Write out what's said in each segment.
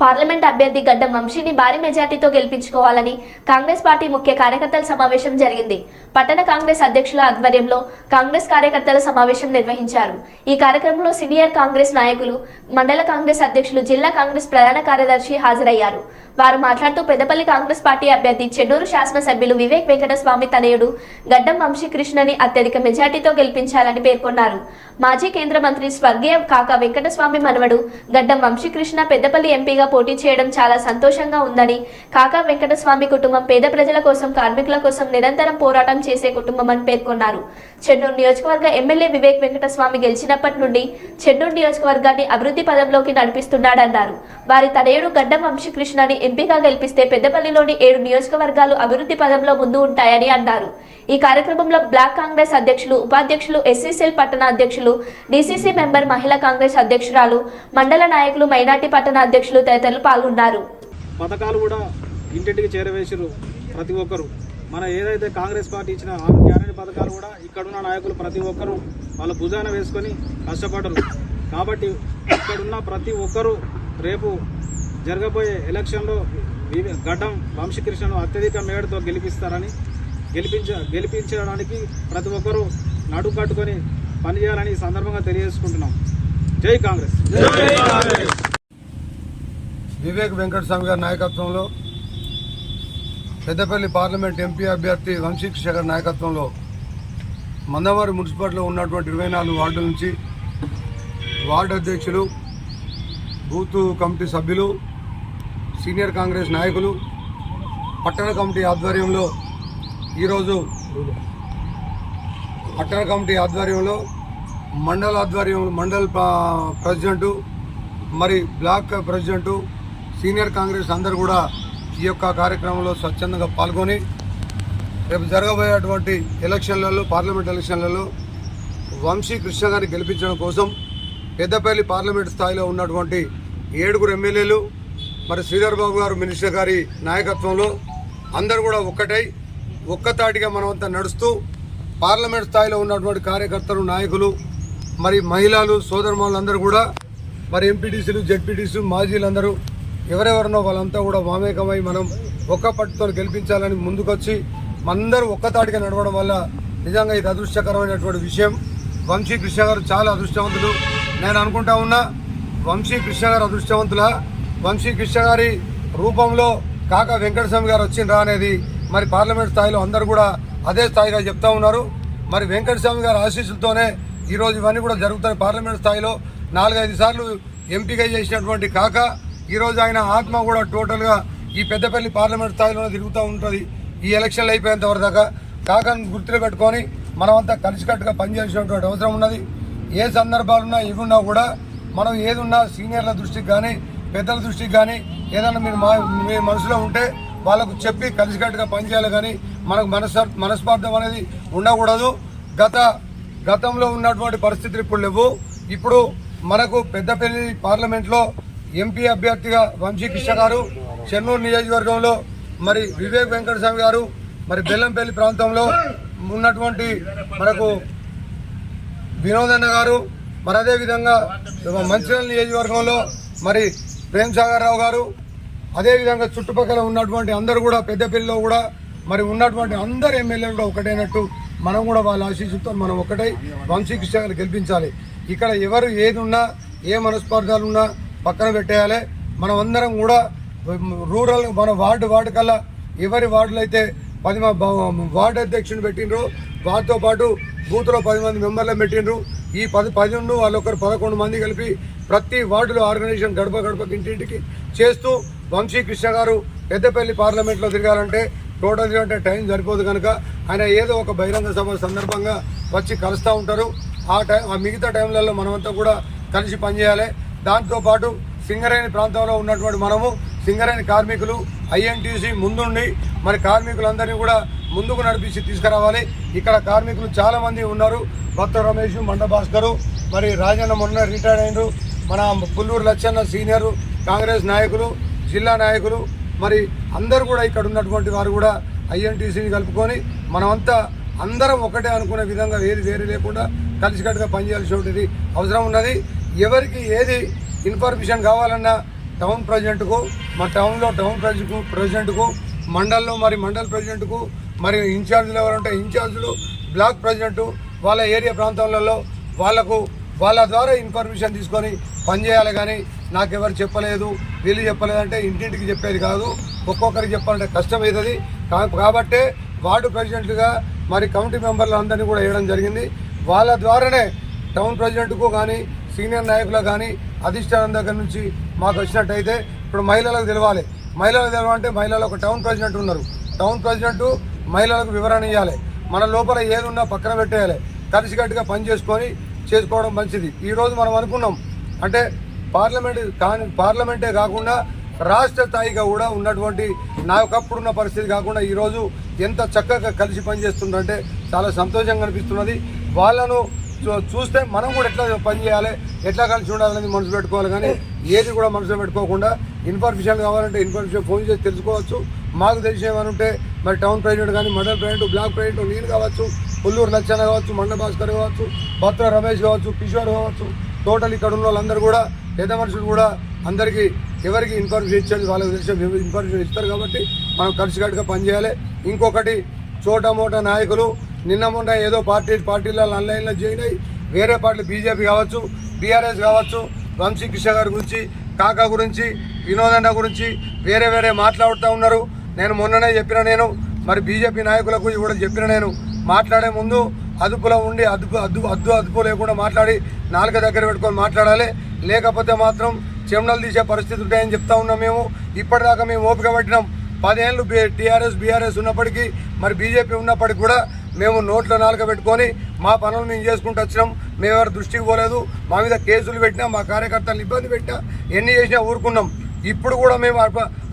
Parliament అభ్యర్థి గడ్డం వంశీని భారీ మెజార్టీతో గెలిపించుకోవాలని కాంగ్రెస్ పార్టీ ముఖ్య కార్యకర్తల సమావేశం జరిగింది. పట్టణ కాంగ్రెస్ అధ్యక్షుల ఆధ్వర్యంలో కాంగ్రెస్ కార్యకర్తల సమావేశం నిర్వహించారు. ఈ కార్యక్రమంలో సీనియర్ కాంగ్రెస్ నాయకులు మండల కాంగ్రెస్ అధ్యక్షులు జిల్లా కాంగ్రెస్ ప్రధాన కార్యదర్శి హాజరయ్యారు. వారు మాట్లాడుతూ పెద్దపల్లి కాంగ్రెస్ పార్టీ అభ్యర్థి చెన్నూరు శాసనసభ్యులు వివేక్ వెంకటస్వామి తనయుడు గడ్డం వంశీకృష్ణని అత్యధిక మెజార్టీతో గెలిపించాలని పేర్కొన్నారు. మాజీ కేంద్ర మంత్రి స్వర్గీయ కాక వెంకటస్వామి మనవడు గడ్డం వంశీకృష్ణ పెద్దపల్లి ఎంపీగా పోటీ చేయడం చాలా సంతోషంగా ఉందని కాకా వెంకటస్వామి కుటుంబం పేద ప్రజల కోసం కార్మికుల కోసం నిరంతరం పోరాటం చేసే కుటుంబం అని పేర్కొన్నారు. చెన్నూరు నియోజకవర్గ ఎమ్మెల్యే వివేక్ వెంకటస్వామి గెలిచినప్పటి నుండి చెన్నూరు నియోజకవర్గాన్ని అభివృద్ధి పదంలోకి నడిపిస్తున్నాడన్నారు. వారి తనయుడు గడ్డం వంశీకృష్ణని ఎంపీగా గెలిపిస్తే పెద్దపల్లిలోని ఏడు నియోజకవర్గాలు అభివృద్ధి పదంలో ముందు ఉంటాయని అన్నారు. ఈ కార్యక్రమంలో బ్లాక్ కాంగ్రెస్ అధ్యక్షులు ఉపాధ్యక్షులు ఎస్సీసీఎల్ పట్టణ అధ్యక్షులు డీసీసీ మెంబర్ మహిళా కాంగ్రెస్ అధ్యక్షురాలు మండల నాయకులు మైనార్టీ పట్టణ అధ్యక్షులు తదితరులు పాల్గొన్నారు. పథకాలు కూడా ఇంటింటికి చేరవేసారు ప్రతి ఒక్కరు. మన ఏదైతే కాంగ్రెస్ పార్టీ ఇచ్చిన ఆరు పథకాలు కూడా ఇక్కడున్న నాయకులు ప్రతి ఒక్కరు వాళ్ళ భుజాన వేసుకొని కష్టపడరు. కాబట్టి ఇక్కడున్న ప్రతి ఒక్కరూ రేపు జరగబోయే ఎలక్షన్లో వివే- గడ్డం వంశకృష్ణను అత్యధిక మేడతో గెలిపిస్తారని గెలిపించ గెలిపించడానికి ప్రతి ఒక్కరూ నడు కట్టుకొని పనిచేయాలని ఈ సందర్భంగా తెలియజేసుకుంటున్నాం. జై కాంగ్రెస్. వివేక్ వెంకటస్వామి గారి నాయకత్వంలో పెద్దపల్లి పార్లమెంట్ ఎంపీ అభ్యర్థి వంశీకృష్ణ గారి నాయకత్వంలో మందవారి మున్సిపాలిటీలో ఉన్నటువంటి ఇరవై నాలుగు వార్డుల నుంచి వార్డు అధ్యక్షులు బూత్ కమిటీ సభ్యులు సీనియర్ కాంగ్రెస్ నాయకులు పట్టణ కమిటీ ఆధ్వర్యంలో ఈరోజు పట్టణ కమిటీ ఆధ్వర్యంలో మండల ఆధ్వర్యంలో మండల్ ప్రెసిడెంటు మరి బ్లాక్ ప్రెసిడెంటు సీనియర్ కాంగ్రెస్ అందరు కూడా ఈ యొక్క కార్యక్రమంలో స్వచ్ఛందంగా పాల్గొని రేపు జరగబోయేటువంటి ఎలక్షన్లలో పార్లమెంట్ ఎలక్షన్లలో వంశీ కృష్ణ గారిని గెలిపించడం కోసం పెద్దపల్లి పార్లమెంట్ స్థాయిలో ఉన్నటువంటి ఏడుగురు ఎమ్మెల్యేలు మరి శ్రీధర్ బాబు గారు మినిస్టర్ గారి నాయకత్వంలో అందరూ కూడా ఒక్కటై ఒక్కతాటిగా మనమంతా నడుస్తూ పార్లమెంట్ స్థాయిలో ఉన్నటువంటి కార్యకర్తలు నాయకులు మరి మహిళలు సోదరుమాలందరూ కూడా మరి ఎంపీటీసీలు జెడ్పీటీసీలు మాజీలందరూ ఎవరెవరినో వాళ్ళంతా కూడా మామేకమై మనం ఒక్క పట్టుతో గెలిపించాలని ముందుకొచ్చి అందరూ ఒక్కతాటిగా నడవడం వల్ల నిజంగా ఇది అదృష్టకరమైనటువంటి విషయం. వంశీ కృష్ణ గారు చాలా అదృష్టవంతులు. నేను అనుకుంటా ఉన్నా వంశీ కృష్ణ గారు అదృష్టవంతుల? వంశీ కృష్ణ గారి రూపంలో కాక వెంకటస్వామి గారు వచ్చిండ్రా అనేది మరి పార్లమెంట్ స్థాయిలో అందరూ కూడా అదే స్థాయిగా చెప్తా ఉన్నారు. మరి వెంకటస్వామి గారి ఆశీస్సులతోనే ఈరోజు ఇవన్నీ కూడా జరుగుతాయి పార్లమెంట్ స్థాయిలో. నాలుగైదు సార్లు ఎంపిక చేసినటువంటి కాక ఈరోజు ఆయన ఆత్మ కూడా టోటల్గా ఈ పెద్దపల్లి పార్లమెంట్ స్థాయిలోనే తిరుగుతూ ఉంటుంది. ఈ ఎలక్షన్లు అయిపోయేంత వరకు దాకా కాకను గుర్తులు పెట్టుకొని మనమంతా కలిసికట్టుగా పనిచేసినటువంటి అవసరం ఉన్నది. ఏ సందర్భాలున్నా ఉన్నా కూడా మనం ఏదున్నా సీనియర్ల దృష్టికి కానీ పెద్దల దృష్టికి కానీ ఏదైనా మీరు మా మీ మనసులో ఉంటే వాళ్ళకు చెప్పి కలిసికట్టుగా పనిచేయాలి కానీ మనకు మనస్ మనస్పార్థం అనేది ఉండకూడదు. గత గతంలో ఉన్నటువంటి పరిస్థితులు ఇప్పుడు లేవు. ఇప్పుడు మనకు పెద్దపల్లి పార్లమెంట్లో ఎంపీ అభ్యర్థిగా వంశీ కృష్ణ గారు చెన్నూరు నియోజకవర్గంలో మరి వివేక్ వెంకటస్వామి గారు మరి బెల్లంపల్లి ప్రాంతంలో ఉన్నటువంటి మనకు వినోదన్న గారు మరి అదేవిధంగా మంచిర్యాల నియోజకవర్గంలో మరి ప్రేమ్ సాగర్ రావు గారు అదేవిధంగా చుట్టుపక్కల ఉన్నటువంటి అందరూ కూడా పెద్దపల్లిలో కూడా మరి ఉన్నటువంటి అందరు ఎమ్మెల్యేలు కూడా ఒకటైనట్టు మనం కూడా వాళ్ళ ఆశీస్సుతో మనం ఒకటై వంశీకృష్ణ గారిని గెలిపించాలి. ఇక్కడ ఎవరు ఏది ఉన్నా ఏ మనస్పార్థాలు ఉన్నా పక్కన పెట్టేయాలి. మనం అందరం కూడా రూరల్ మన వార్డు వార్డు కల్లా ఎవరి వార్డులో అయితే పది మ- వార్డు అధ్యక్షుని పెట్టినరు వారితో పాటు బూత్లో పది మంది మెంబర్లను పెట్టిండ్రు. ఈ పది పదిహేను వాళ్ళు ఒకరు పదకొండు మంది కలిపి ప్రతి వార్డులో ఆర్గనైజేషన్ గడప గడపకి ఇంటింటికి చేస్తూ వంశీ కృష్ణ గారు పెద్దపల్లి పార్లమెంట్లో తిరగాలంటే టోటల్ అంటే టైం సరిపోదు కనుక ఆయన ఏదో ఒక బహిరంగ సభ సందర్భంగా వచ్చి కలుస్తూ ఉంటారు. ఆ టైం ఆ మిగతా టైంలలో మనమంతా కూడా కలిసి పనిచేయాలి. దాంతోపాటు సింగరేణి ప్రాంతంలో ఉన్నటువంటి మనము సింగరేణి కార్మికులు ఐఎన్టీసీ ముందుండి మరి కార్మికులందరినీ కూడా ముందుకు నడిపించి తీసుకురావాలి. ఇక్కడ కార్మికులు చాలామంది ఉన్నారు. భక్త రమేష్ మండ భాస్కరు మరి రాజన్న మొన్న రిటైర్డ్ అయినరు మన పుల్లూరు లచ్చన్న సీనియర్ కాంగ్రెస్ నాయకులు జిల్లా నాయకులు మరి అందరు కూడా ఇక్కడ ఉన్నటువంటి వారు కూడా ఐఎన్టీసీని కలుపుకొని మనమంతా అందరం ఒకటే అనుకునే విధంగా ఏది వేరే లేకుండా కలిసికట్టుగా పనిచేయాల్సినటువంటిది అవసరం ఉన్నది ఎవరికి ఏది ఇన్ఫర్మేషన్ కావాలన్నా టౌన్ ప్రజెంట్కు మా టౌన్లో టౌన్ ప్రెసిడెంట్కు ప్రెసిడెంట్కు మండల్లో మరి మండల్ ప్రెసిడెంట్కు మరి ఇన్ఛార్జీలు ఎవరంటే ఇన్ఛార్జీలు బ్లాక్ ప్రెసిడెంట్ వాళ్ళ ఏరియా ప్రాంతాలలో వాళ్ళకు వాళ్ళ ద్వారా ఇన్ఫర్మేషన్ తీసుకొని పనిచేయాలి కానీ నాకెవరు చెప్పలేదు వీళ్ళు చెప్పలేదంటే ఇంటింటికి చెప్పేది కాదు ఒక్కొక్కరికి చెప్పాలంటే కష్టం అవుతుంది కాబట్టే వార్డు ప్రెసిడెంట్గా మరి కమిటీ మెంబర్లు అందరినీ కూడా వేయడం జరిగింది. వాళ్ళ ద్వారానే టౌన్ ప్రెసిడెంట్కు కానీ సీనియర్ నాయకులకు కానీ అధిష్టానం దగ్గర నుంచి మాకు వచ్చినట్టయితే ఇప్పుడు మహిళలకు తెలవాలి. మహిళలకు తెలవాలంటే మహిళలు ఒక టౌన్ ప్రెసిడెంట్ ఉన్నారు. టౌన్ ప్రెసిడెంట్ మహిళలకు వివరణ ఇవ్వాలి మన లోపల ఏది ఉన్నా పక్కన పెట్టేయాలి. కలిసికట్టుగా పని చేసుకొని చేసుకోవడం మంచిది. ఈరోజు మనం అనుకున్నాం. అంటే పార్లమెంట్ కానీ పార్లమెంటే కాకుండా రాష్ట్ర స్థాయిగా కూడా ఉన్నటువంటి నా ఒకప్పుడున్న పరిస్థితి కాకుండా ఈరోజు ఎంత చక్కగా కలిసి పనిచేస్తుందంటే చాలా సంతోషంగా అనిపిస్తున్నది. వాళ్ళను చూస్తే మనం కూడా ఎట్లా పని చేయాలి ఎట్లా కలిసి ఉండాలనేది మనసు పెట్టుకోవాలి కానీ ఏది కూడా మనసులో పెట్టుకోకుండా ఇన్ఫర్మేషన్ కావాలంటే ఇన్ఫర్మేషన్ ఫోన్ చేసి తెలుసుకోవచ్చు. మాకు తెలిసి ఏమైనా ఉంటే మరి టౌన్ ప్రెసిడెంట్ కానీ మండల ప్రెసిడెంట్ బ్లాక్ ప్రెసిడెంట్ నేను కావచ్చు కొల్లూరు లచ్చన్న కావచ్చు మండల భాస్కర్ కావచ్చు భత్ర రమేష్ కావచ్చు కిషోర్ కావచ్చు టోటల్ ఇక్కడ ఉన్న వాళ్ళందరూ కూడా పెద్ద మనుషులు కూడా అందరికీ ఎవరికి ఇన్ఫర్మేషన్ ఇచ్చేది వాళ్ళకి తెలిసే ఇన్ఫర్మేషన్ ఇస్తారు కాబట్టి మనం కలిసికట్టుగా పనిచేయాలి. ఇంకొకటి చోట మోట నాయకులు నిన్న మొన్న ఏదో పార్టీ పార్టీలో ఆన్లైన్లో జాయిన్ అయ్యి వేరే పార్టీలు బీజేపీ కావచ్చు బీఆర్ఎస్ కావచ్చు వంశీ కిషోర్ గారి గురించి కాకా గురించి వినోదన్న గురించి వేరే వేరే మాట్లాడుతూ ఉన్నారు. నేను మొన్ననే చెప్పిన నేను మరి బీజేపీ నాయకులకు కూడా చెప్పిన నేను. మాట్లాడే ముందు అదుపులో ఉండి అదుపు అద్దు అద్దు అదుపు లేకుండా మాట్లాడి నాలుక దగ్గర పెట్టుకొని మాట్లాడాలి. లేకపోతే మాత్రం చెమనలు తీసే పరిస్థితి ఉంటాయని చెప్తా ఉన్నాం మేము. ఇప్పటిదాకా మేము ఓపిక పట్టినాం. పదేళ్ళు టీఆర్ఎస్ బీఆర్ఎస్ ఉన్నప్పటికీ మరి బీజేపీ ఉన్నప్పటికీ కూడా మేము నోట్లో నాలుక పెట్టుకొని మా పనులు మేము చేసుకుంటూ వచ్చినాం. మేము ఎవరి దృష్టికి పోలేదు. మా మీద కేసులు పెట్టినా మా కార్యకర్తలను ఇబ్బంది పెట్టినా ఎన్ని చేసినా ఊరుకున్నాం. ఇప్పుడు కూడా మేము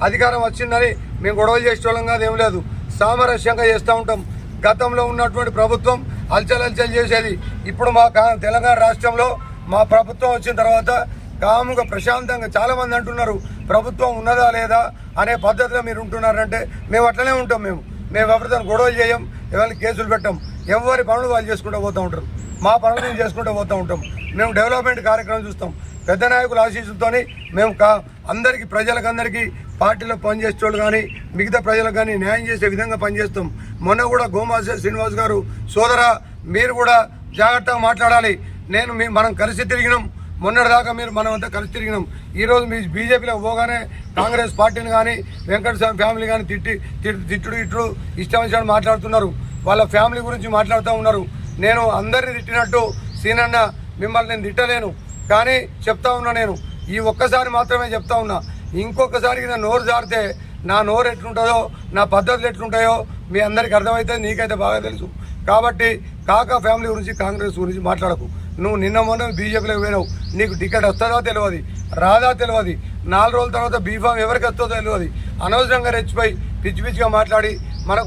అధికారం వచ్చిందని మేము గొడవలు చేసేవాళ్ళం కాదు ఏం లేదు. సామరస్యంగా చేస్తూ ఉంటాం. గతంలో ఉన్నటువంటి ప్రభుత్వం అల్చలల్చలు చేసేది. ఇప్పుడు మా కా- తెలంగాణ రాష్ట్రంలో మా ప్రభుత్వం వచ్చిన తర్వాత కాముగా ప్రశాంతంగా చాలామంది అంటున్నారు ప్రభుత్వం ఉన్నదా లేదా అనే పద్ధతిలో మీరు ఉంటున్నారంటే మేము అట్లనే ఉంటాం మేము. మేము ఎవరితో గొడవలు చేయం. ఎవరిని కేసులు పెట్టాం. ఎవరి పనులు వాళ్ళు చేసుకుంటూ పోతూ ఉంటారు. మా పనులు మేము చేసుకుంటూ పోతూ ఉంటాం. మేము డెవలప్మెంట్ కార్యక్రమం చూస్తాం. పెద్ద నాయకుల ఆశీస్సులతోని మేము కా అందరికీ ప్రజలకు అందరికీ పార్టీలో పనిచేసేటోళ్ళు కానీ మిగతా ప్రజలకు కానీ న్యాయం చేసే విధంగా పనిచేస్తాం. మొన్న కూడా గోమాస శ్రీనివాస్ గారు సోదర మీరు కూడా జాగ్రత్తగా మాట్లాడాలి. నేను మీ మనం కలిసి తిరిగినాం. మొన్నటిదాకా మీరు మనం అంతా కలిసి తిరిగినాం. ఈరోజు మీ బీజేపీలో పోగానే కాంగ్రెస్ పార్టీని కానీ వెంకటస్వామి ఫ్యామిలీ కానీ తిట్టి తిట్టు- తిట్టుడు ఇట్టుడు ఇష్టం మాట్లాడుతున్నారు. వాళ్ళ ఫ్యామిలీ గురించి మాట్లాడుతూ ఉన్నారు. నేను అందరిని తిట్టినట్టు సీనన్న మిమ్మల్ని నేను తిట్టలేను. కానీ చెప్తా ఉన్నా నేను. ఈ ఒక్కసారి మాత్రమే చెప్తా ఉన్నా. ఇంకొకసారి నా నోరు జారితే నా నోరు ఎట్లుంటుందో నా పద్ధతులు ఎట్లుంటాయో మీ అందరికి అర్థమవుతుంది నీకైతే బాగా తెలుసు. కాబట్టి కాకా ఫ్యామిలీ గురించి కాంగ్రెస్ గురించి మాట్లాడకు. నువ్వు నిన్న మొన్న బీజేపీలోకి పోయినావు. నీకు టికెట్ వస్తుందో తెలియదు రాదా తెలియదు నాలుగు రోజుల తర్వాత బీఫామ్ ఎవరికి వస్తుందో తెలియదు అనవసరంగా రెచ్చిపోయి పిచ్చి పిచ్చిగా మాట్లాడి మనకు